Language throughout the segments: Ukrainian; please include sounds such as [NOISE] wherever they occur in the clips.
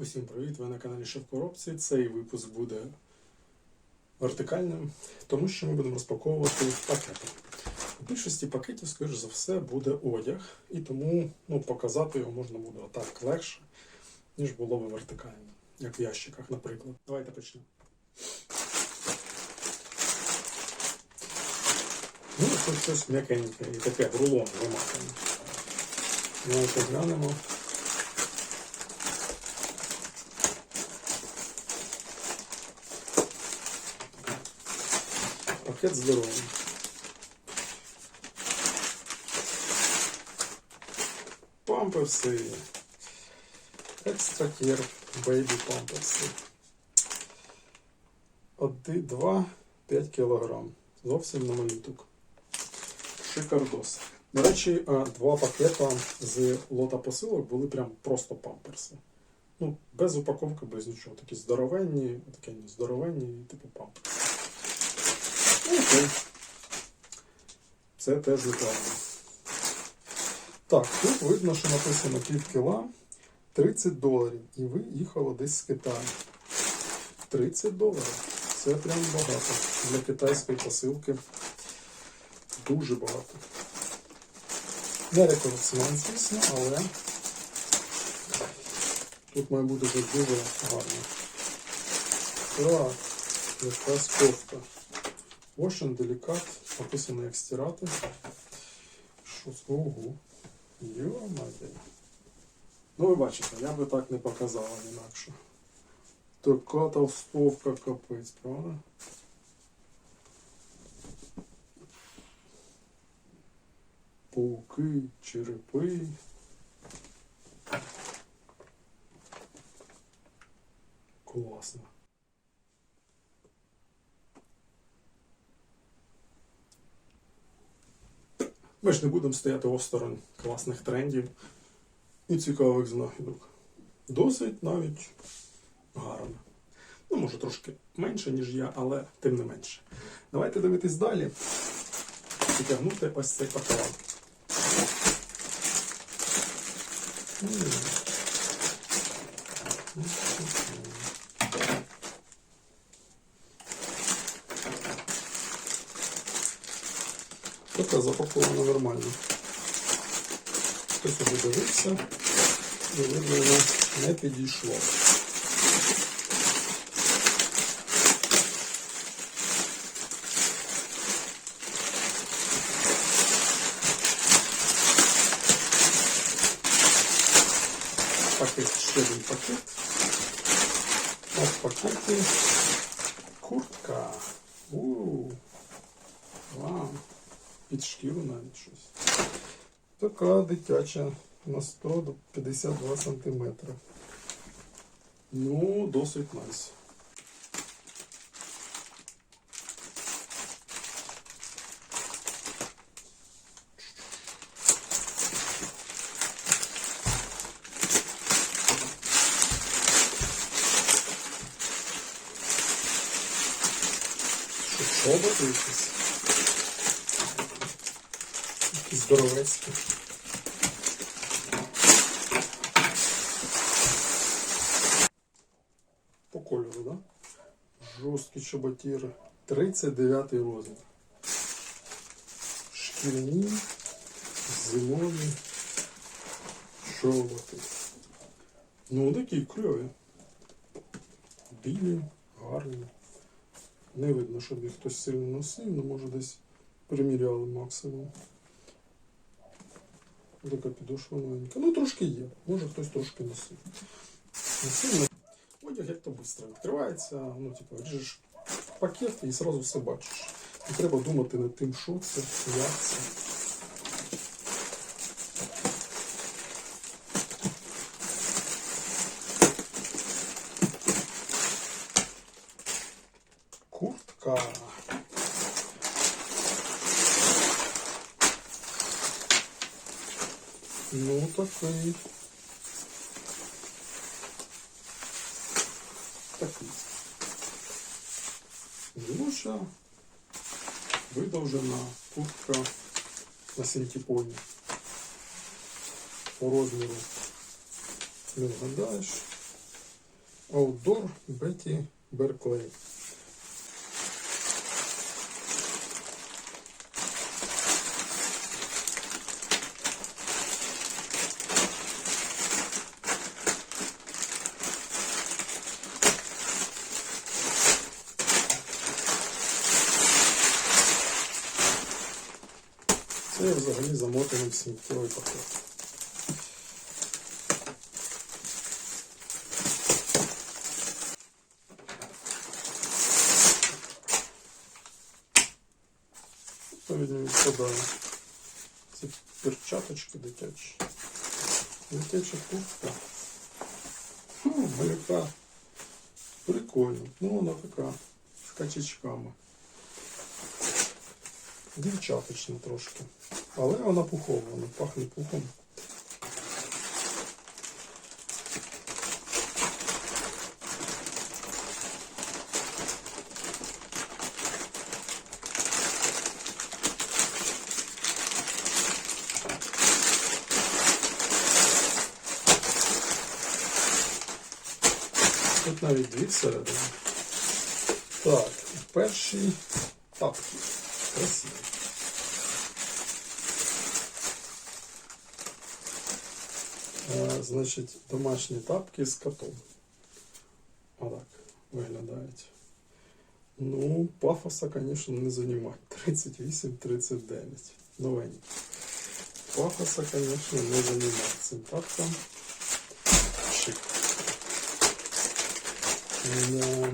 Усім привіт! Ви на каналі Шеф Коробці. Цей випуск буде вертикальним, тому що ми будемо розпаковувати пакети. У більшості пакетів, скоріш за все, буде одяг, і тому ну, показати його можна буде отак легше, ніж було б вертикально, як в ящиках, наприклад. Давайте почнемо. Ну, тут щось м'якеньке і таке рулон вимакане. Давайте глянемо. Пакет здоровий. Памперси. Екстракер бейбі памперси. 1, 2, 5 кілограм. Зовсім на малюток. Шикардос. До речі, два пакета з лота посилок були прям просто памперси. Ну, без упаковки, без нічого. Такі здоровенні, такі здоровенні, типу памперси. Окей. Це теж реклама. Так, тут видно, що написано пів кіла 30 доларів. І виїхало десь з Китаю. 30 доларів. Це прям багато. Для китайської посилки дуже багато. Не рекордсмен, звісно, але тут має бути дуже гарно. Так, якась кофта. Ocean Delicat, написано як стирати. Що з ого. Йо-моє. Ну ви бачите, я би так не показала інакше. Така толстовка капець, правда? Пауки, черепи. Класно. Ми ж не будемо стояти осторонь класних трендів і цікавих знахідок. Досить навіть гарно. Ну, може, трошки менше, ніж я, але тим не менше. Давайте дивитись далі і тягнути ось цей пакет. М. Така запакована нормально. Хтось уже дивився і видно, не підійшло. Пакет, ще один пакет. А в пакеті куртка. У, вау. Під шкіру навіть щось. Така дитяча на 100 до 52 сантиметри. Ну, досить найс. Якісь? Якісь здоровецькі. По кольору, да? Жорсткі чоботіри. 39 розмір. Шкіряні, зимові чоботи. Ну, такі кльові. Білі, гарні. Не видно, щоб їх хтось сильно носив, але може десь приміряли максимум. Така підошва новенька. Ну, трошки є. Може хтось трошки носив. Сильно. Одяг як то швидко відкривається, ну, типу, ріжеш пакет і одразу все бачиш. Не треба думати над тим, що це, як це. Куртка. Ну, такий. Такий. Жіноча видовжена куртка на синтепоні. По розміру не вгадаєш. Outdoor Betty Берклей. Це взагалі замотаний в сміттєвий пакет. Відповідно відкладаю ці перчаточки дитячі. Дитяча куртка. Хм, яка прикольно. Ну, вона така з качечками. Дівчаточна трошки. Але вона пухова, вона пахне пухом. Тут навіть дві всередині. Так, перший тапки. Красиві. Значить, домашні тапки з котом. Отак виглядають. Ну, пафоса, звісно, не займає. 38-39. Новенький. Пафоса, звісно, не займає цим тапкам. Шик. Ну,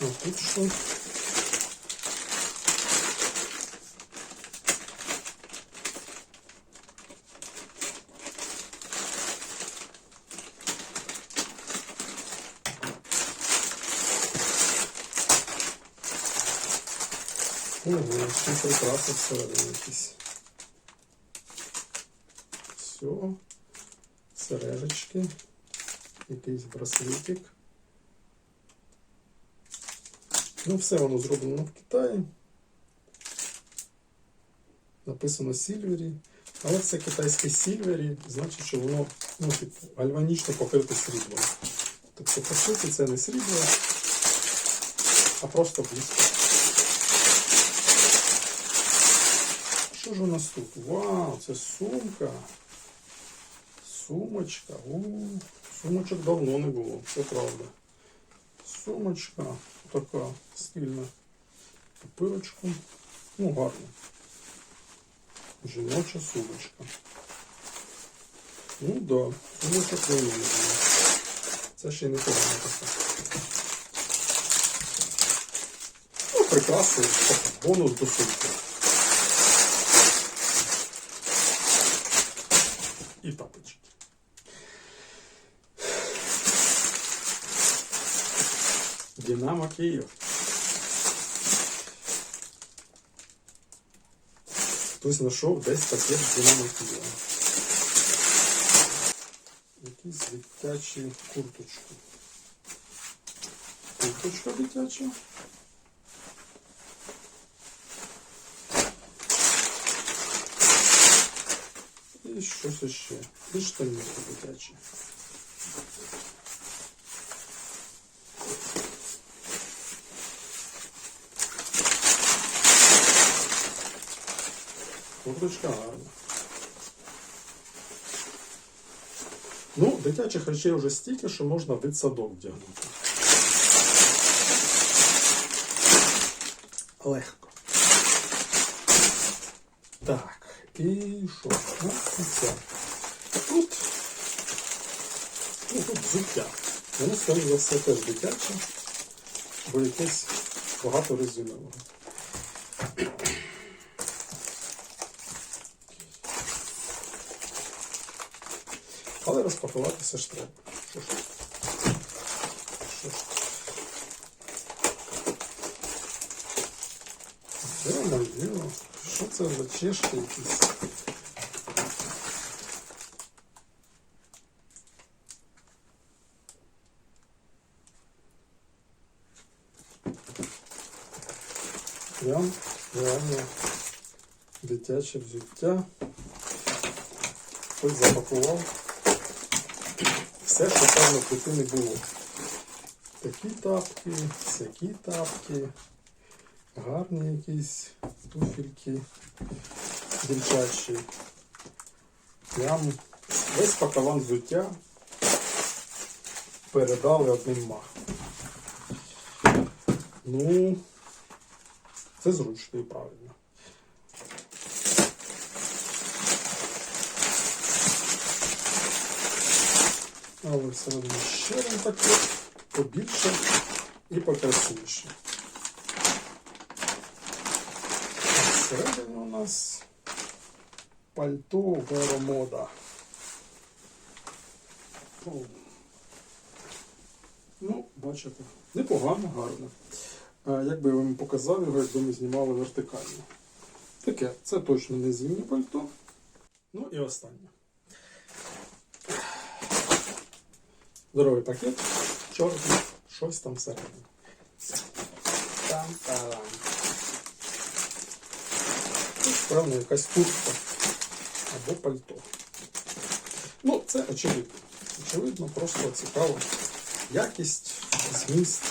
А тут що? Ого, ще прикраси всередині якісь. Все. Сережечки. Якийсь браслетик. Ну, все воно зроблено в Китаї. Написано Сільвері. Але це китайське Сільвері, значить, що воно ну, типу, гальванічно покрите сріблом. Тобто, по суті, це не срібло, а просто близько. Ж у нас тут? Вау, це сумка. Сумочка. У, сумочок давно не було, це правда. Сумочка така стильна. Пилочку. Ну, гарно. Жіноча сумочка. Ну да, сумочок давно. Це ще й не погано така. Ну, прикраси, бонус до сумки. І тапочки. Динамо Київ. Хтось знайшов десь пакет з Динамо Києва. Якісь дитячі курточки. Курточка дитяча. І щось ще. І штанішки дитячі. Курточка гарна. Ну, дитячих речей вже стільки, що можна дитсадок вдягнути. Легко. Так, І що? Ну, це. Тут, ну, тут взуття. Воно, скоріш за все, теж дитяче, бо якесь багато резинового. Але розпакуватися ж треба. Що ж? Що ж? Це моє. Що це за чешки якісь? Прям реально дитяче взуття. Хтось запакував все, що певно тут не було. Такі тапки, всякі тапки, гарні якісь туфельки дівчачі. Прям весь пакаван взуття передали одним махом. Ну, це зручно і правильно. Але всередині ще один пакет побільше і покрасивіше. А всередині у нас пальто Веромода. Ну, бачите, непогано, гарно. Як би я вам показав його, якби ми знімали вертикально. Таке, це точно не зимнє пальто. Ну і останнє. Здоровий пакет, чорний, щось там всередині. Там-тарам. Тут, певно, якась куртка або пальто. Ну, це очевидно. Очевидно, просто цікаво. Якість, зміст.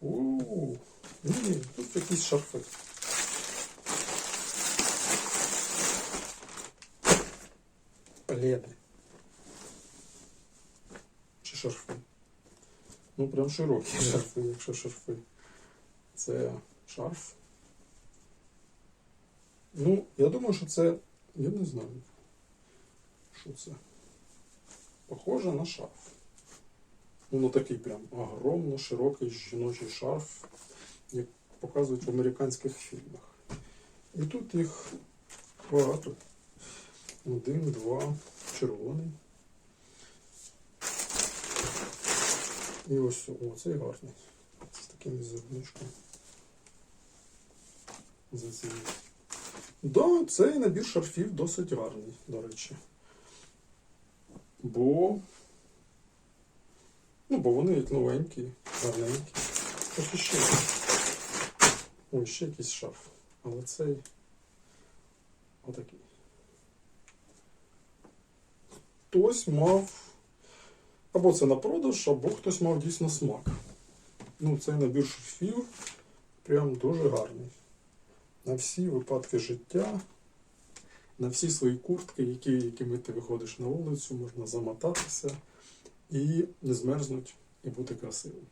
У-у-у. Ні, тут якісь шарфи. Пледи. Чи шарфи? Ну, прям широкі [LAUGHS] шарфи, якщо шарфи. Це шарф. Ну, я думаю, що це. Я не знаю. Що це? Похоже на шарф. Ну, на такий прям огромно широкий жіночий шарф, як показують в американських фільмах. І тут їх багато. Один, два, червоний. І ось о, цей гарний. З таким зерничком. Зацініть. Да, цей набір шарфів досить гарний, до речі. Бо. Ну, бо вони як новенькі, гарненькі. Ось іще. Ой, ще якийсь шарф. Але цей отакий. Хтось мав. Або це на продаж, або хтось мав дійсно смак. Ну, цей набір шарфів прям дуже гарний. На всі випадки життя, на всі свої куртки, які, якими ти виходиш на вулицю, можна замотатися і не змерзнуть, і бути красивим.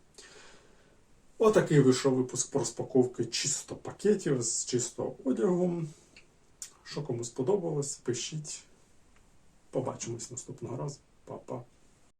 Отакий вийшов випуск про розпаковки чисто пакетів з чисто одягом. Що кому сподобалось, пишіть. Побачимось наступного разу. Па-па.